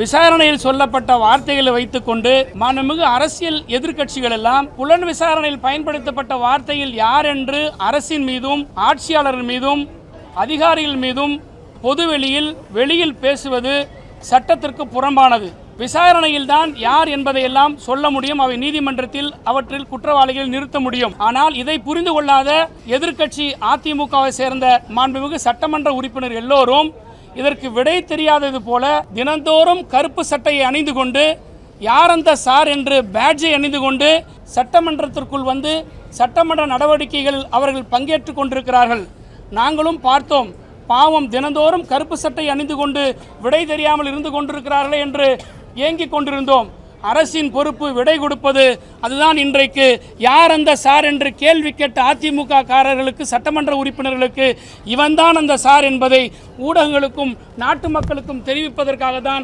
விசாரணையில் சொல்லப்பட்ட வார்த்தைகளை வைத்துக்கொண்டு மாண்புமிகு அரசியல் எதிர்க்கட்சிகள் எல்லாம் புலன் விசாரணையில் பயன்படுத்தப்பட்ட வார்த்தையில் யார் என்று அரசின் மீதும் ஆட்சியாளர் மீதும் அதிகாரிகள் மீதும் பொதுவெளியில் வெளியில் பேசுவது சட்டத்திற்கு புறம்பானது. விசாரணையில் தான் யார் என்பதையெல்லாம் சொல்ல முடியும். அவை நீதிமன்றத்தில் அவற்றில் குற்றவாளிகள் நிறுத்த முடியும். ஆனால் இதை புரிந்து கொள்ளாத எதிர்க்கட்சி அதிமுகவை சேர்ந்த மாண்புமிகு சட்டமன்ற உறுப்பினர் எல்லோரும் இதற்கு விடை தெரியாதது போல தினந்தோறும் கருப்பு சட்டையை அணிந்து கொண்டு யார் அந்த சார்? என்று பேட்ஜை அணிந்து கொண்டு சட்டமன்றத்திற்குள் வந்து சட்டமன்ற நடவடிக்கைகளில் அவர்கள் பங்கேற்று கொண்டிருக்கிறார்கள். நாங்களும் பார்த்தோம் பாவம் தினந்தோறும் கருப்பு சட்டை அணிந்து கொண்டு விடை தெரியாமல் இருந்து கொண்டிருக்கிறார்களே என்று ஏங்கிக் கொண்டிருந்தோம். அரசின் பொறுப்பு விடை கொடுப்பது அதுதான் இன்றைக்கு. யார் அந்த சார் என்று கேள்வி கேட்ட அதிமுக காரர்களுக்கு சட்டமன்ற உறுப்பினர்களுக்கு இவன்தான் அந்த சார் என்பதை ஊடகங்களுக்கும் நாட்டு மக்களுக்கும் தெரிவிப்பதற்காக தான்